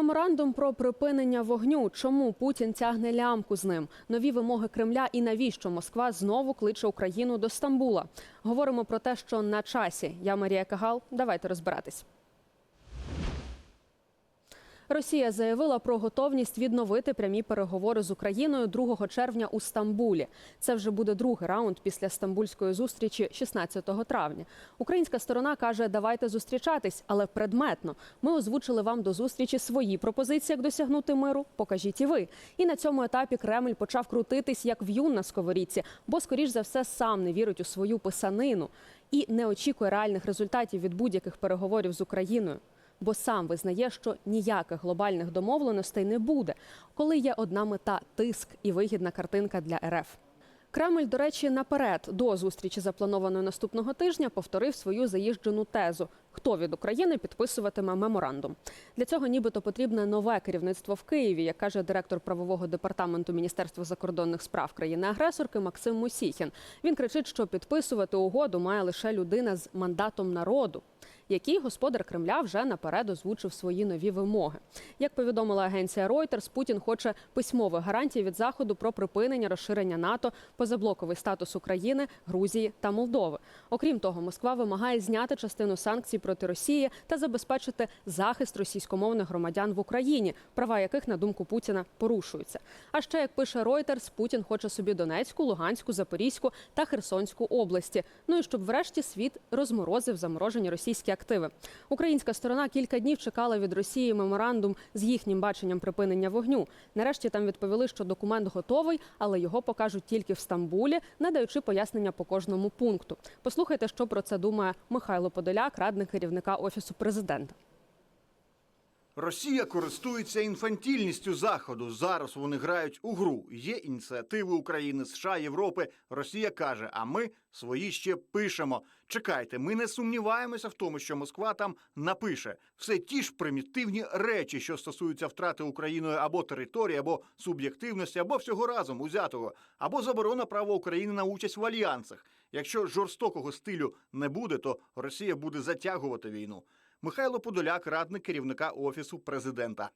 Меморандум про припинення вогню. Чому Путін тягне лямку з ним? Нові вимоги Кремля і навіщо Москва знову кличе Україну до Стамбула? Говоримо про те, що на часі. Я Марія Кагал. Давайте розбиратись. Росія заявила про готовність відновити прямі переговори з Україною 2 червня у Стамбулі. Це вже буде другий раунд після стамбульської зустрічі 16 травня. Українська сторона каже, давайте зустрічатись, але предметно. Ми озвучили вам до зустрічі свої пропозиції, як досягнути миру. Покажіть і ви. І на цьому етапі Кремль почав крутитись як в'юн на сковорідці, бо, скоріш за все, сам не вірить у свою писанину і не очікує реальних результатів від будь-яких переговорів з Україною бо сам визнає, що ніяких глобальних домовленостей не буде, коли є одна мета тиск і вигідна картинка для РФ. Кремль, до речі, наперед до зустрічі, запланованої наступного тижня, повторив свою заїжджену тезу: хто від України підписуватиме меморандум. Для цього нібито потрібне нове керівництво в Києві, як каже директор правового департаменту Міністерства закордонних справ країни-агресорки Максим Мусіхін. Він кричить, що підписувати угоду має лише людина з мандатом народу який господар Кремля вже наперед озвучив свої нові вимоги. Як повідомила агенція Reuters, Путін хоче письмових гарантій від заходу про припинення розширення НАТО, позаблоковий статус України, Грузії та Молдови. Окрім того, Москва вимагає зняти частину санкцій проти Росії та забезпечити захист російськомовних громадян в Україні, права яких на думку Путіна порушуються. А ще як пише Reuters, Путін хоче собі Донецьку, Луганську, Запорізьку та Херсонську області. Ну і щоб врешті світ розморозив заморожені російські активи. Українська сторона кілька днів чекала від Росії меморандум з їхнім баченням припинення вогню. Нарешті там відповіли, що документ готовий, але його покажуть тільки в Стамбулі, не даючи пояснення по кожному пункту. Послухайте, що про це думає Михайло Подоляк, радник керівника офісу президента. Росія користується інфантільністю заходу. Зараз вони грають у гру. Є ініціативи України, США, Європи. Росія каже: а ми свої ще пишемо. Чекайте, ми не сумніваємося в тому, що Москва там напише все ті ж примітивні речі, що стосуються втрати Україною або території, або суб'єктивності, або всього разом узятого, або заборона права України на участь в альянсах. Якщо жорстокого стилю не буде, то Росія буде затягувати війну. Михайло Подоляк, радник керівника офісу президента.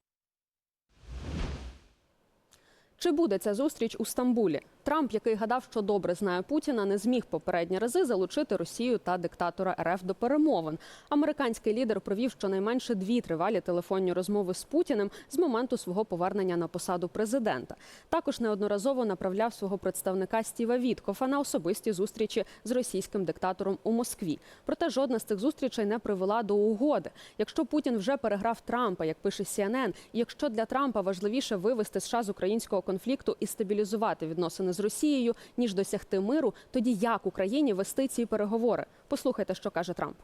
Чи буде ця зустріч у Стамбулі? Трамп, який гадав, що добре знає Путіна, не зміг попередні рази залучити Росію та диктатора РФ до перемовин. Американський лідер провів щонайменше дві тривалі телефонні розмови з Путіним з моменту свого повернення на посаду президента. Також неодноразово направляв свого представника Стіва Віткофа на особисті зустрічі з російським диктатором у Москві. Проте жодна з цих зустрічей не привела до угоди. Якщо Путін вже переграв Трампа, як пише CNN, і якщо для Трампа важливіше вивести США з українського конфлікту і стабілізувати відносини з Росією, ніж досягти миру, тоді як Україні вести ці переговори? Послухайте, що каже Трамп.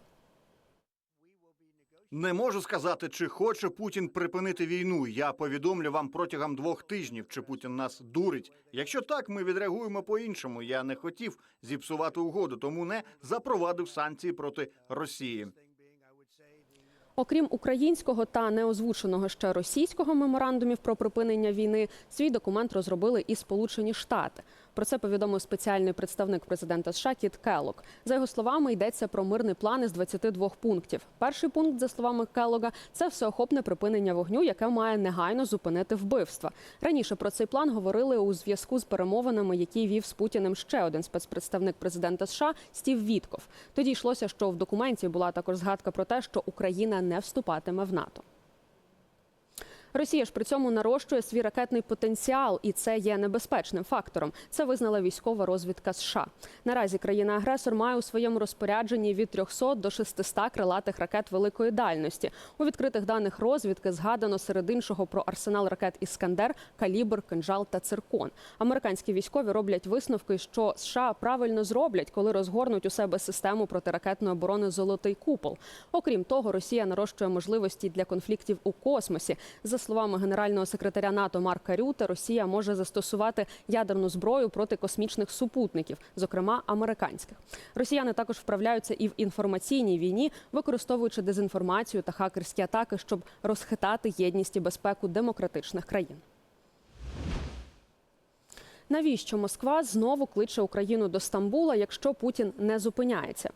Не можу сказати, чи хоче Путін припинити війну. Я повідомлю вам протягом двох тижнів, чи Путін нас дурить. Якщо так, ми відреагуємо по-іншому. Я не хотів зіпсувати угоду, тому не запровадив санкції проти Росії. Окрім українського та неозвученого ще російського меморандумів про припинення війни, свій документ розробили і Сполучені Штати. Про це повідомив спеціальний представник президента США Кіт Келлог. За його словами, йдеться про мирний план із 22 пунктів. Перший пункт, за словами Келлога, це всеохопне припинення вогню, яке має негайно зупинити вбивства. Раніше про цей план говорили у зв'язку з перемовинами, які вів з Путіним ще один спецпредставник президента США Стів Вітков. Тоді йшлося, що в документі була також згадка про те, що Україна не вступатиме в НАТО. Росія ж при цьому нарощує свій ракетний потенціал, і це є небезпечним фактором. Це визнала військова розвідка США. Наразі країна-агресор має у своєму розпорядженні від 300 до 600 крилатих ракет великої дальності. У відкритих даних розвідки згадано серед іншого про арсенал ракет Іскандер, Калібр, Кинжал та Циркон. Американські військові роблять висновки, що США правильно зроблять, коли розгорнуть у себе систему протиракетної оборони Золотий купол. Окрім того, Росія нарощує можливості для конфліктів у космосі. За словами генерального секретаря НАТО Марка Рюте, Росія може застосувати ядерну зброю проти космічних супутників, зокрема американських. Росіяни також вправляються і в інформаційній війні, використовуючи дезінформацію та хакерські атаки, щоб розхитати єдність і безпеку демократичних країн. Навіщо Москва знову кличе Україну до Стамбула, якщо Путін не зупиняється?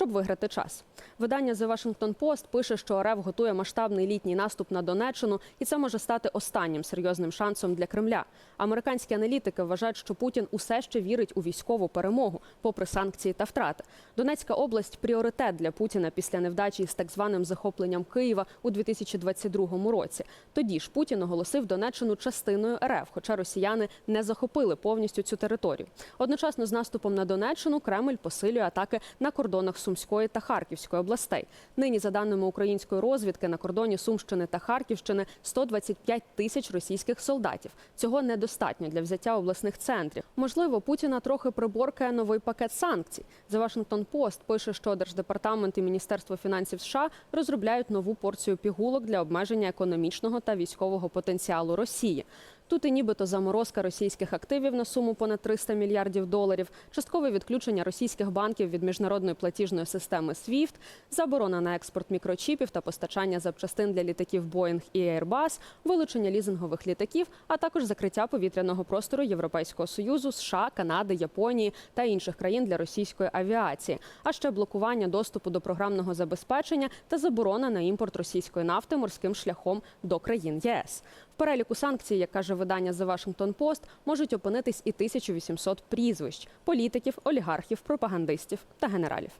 Щоб виграти час. Видання The Washington Post пише, що РФ готує масштабний літній наступ на Донеччину, і це може стати останнім серйозним шансом для Кремля. Американські аналітики вважають, що Путін усе ще вірить у військову перемогу, попри санкції та втрати. Донецька область пріоритет для Путіна після невдачі з так званим захопленням Києва у 2022 році. Тоді ж Путін оголосив Донеччину частиною РФ, хоча росіяни не захопили повністю цю територію. Одночасно з наступом на Донеччину Кремль посилює атаки на кордонах Сумської та Харківської областей. Нині, за даними української розвідки, на кордоні Сумщини та Харківщини 125 тисяч російських солдатів. Цього недостатньо для взяття обласних центрів. Можливо, Путіна трохи приборкає новий пакет санкцій. The Washington Post пише, що Держдепартамент і Міністерство фінансів США розробляють нову порцію пігулок для обмеження економічного та військового потенціалу Росії. Тут і нібито заморозка російських активів на суму понад 300 мільярдів доларів, часткове відключення російських банків від міжнародної платіжної системи SWIFT, заборона на експорт мікрочіпів та постачання запчастин для літаків Boeing і Airbus, вилучення лізингових літаків, а також закриття повітряного простору Європейського союзу, США, Канади, Японії та інших країн для російської авіації, а ще блокування доступу до програмного забезпечення та заборона на імпорт російської нафти морським шляхом до країн ЄС. Переліку санкцій, як каже видання The Washington Post, можуть опинитись і 1800 прізвищ політиків, олігархів, пропагандистів та генералів.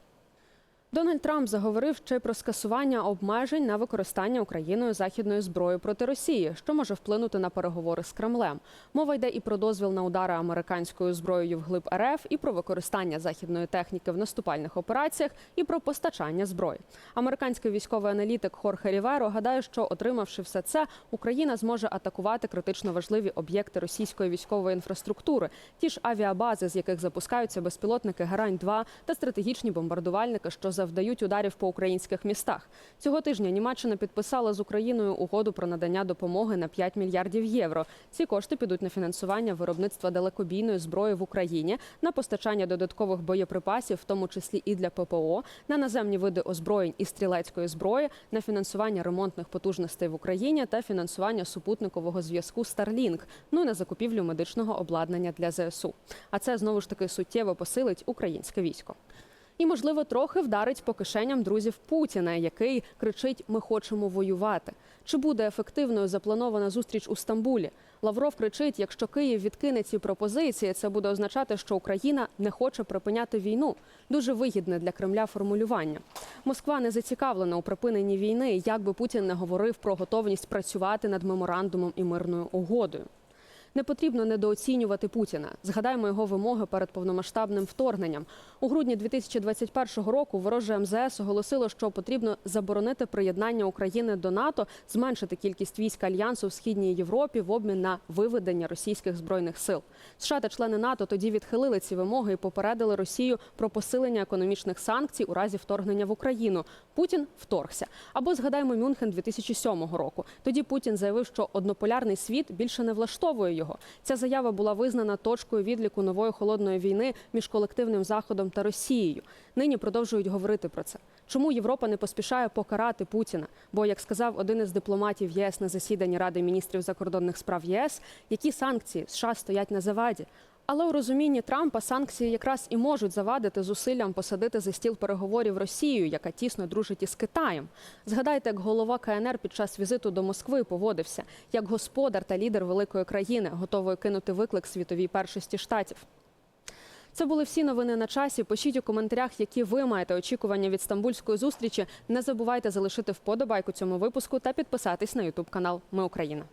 Дональд Трамп заговорив ще про скасування обмежень на використання Україною західної зброї проти Росії, що може вплинути на переговори з Кремлем. Мова йде і про дозвіл на удари американською зброєю вглиб РФ, і про використання західної техніки в наступальних операціях, і про постачання зброї. Американський військовий аналітик Хорхе Ріверо гадає, що отримавши все це, Україна зможе атакувати критично важливі об'єкти російської військової інфраструктури, ті ж авіабази, з яких запускаються безпілотники Герань 2 та стратегічні бомбардувальники, що завдають ударів по українських містах. Цього тижня Німеччина підписала з Україною угоду про надання допомоги на 5 мільярдів євро. Ці кошти підуть на фінансування виробництва далекобійної зброї в Україні, на постачання додаткових боєприпасів, в тому числі і для ППО, на наземні види озброєнь і стрілецької зброї, на фінансування ремонтних потужностей в Україні та фінансування супутникового зв'язку Starlink, ну і на закупівлю медичного обладнання для ЗСУ. А це знову ж таки суттєво посилить українське військо. І, можливо, трохи вдарить по кишеням друзів Путіна, який кричить: Ми хочемо воювати. Чи буде ефективною запланована зустріч у Стамбулі? Лавров кричить: якщо Київ відкине ці пропозиції, це буде означати, що Україна не хоче припиняти війну. Дуже вигідне для Кремля формулювання. Москва не зацікавлена у припиненні війни, як би Путін не говорив про готовність працювати над меморандумом і мирною угодою. Не потрібно недооцінювати Путіна. Згадаємо його вимоги перед повномасштабним вторгненням. У грудні 2021 року вороже МЗС оголосило, що потрібно заборонити приєднання України до НАТО, зменшити кількість військ альянсу в східній Європі в обмін на виведення російських збройних сил. США та члени НАТО тоді відхилили ці вимоги і попередили Росію про посилення економічних санкцій у разі вторгнення в Україну. Путін вторгся. Або згадаємо Мюнхен 2007 року. Тоді Путін заявив, що однополярний світ більше не влаштовує його. Ця заява була визнана точкою відліку нової холодної війни між колективним заходом та Росією. Нині продовжують говорити про це. Чому Європа не поспішає покарати Путіна? Бо, як сказав один із дипломатів ЄС на засіданні Ради міністрів закордонних справ ЄС, які санкції США стоять на заваді. Але у розумінні Трампа санкції якраз і можуть завадити зусиллям посадити за стіл переговорів Росію, яка тісно дружить із Китаєм. Згадайте, як голова КНР під час візиту до Москви поводився як господар та лідер великої країни, готовий кинути виклик світовій першості штатів. Це були всі новини на часі. Пишіть у коментарях, які ви маєте очікування від стамбульської зустрічі. Не забувайте залишити вподобайку цьому випуску та підписатись на Ютуб канал Ми Україна.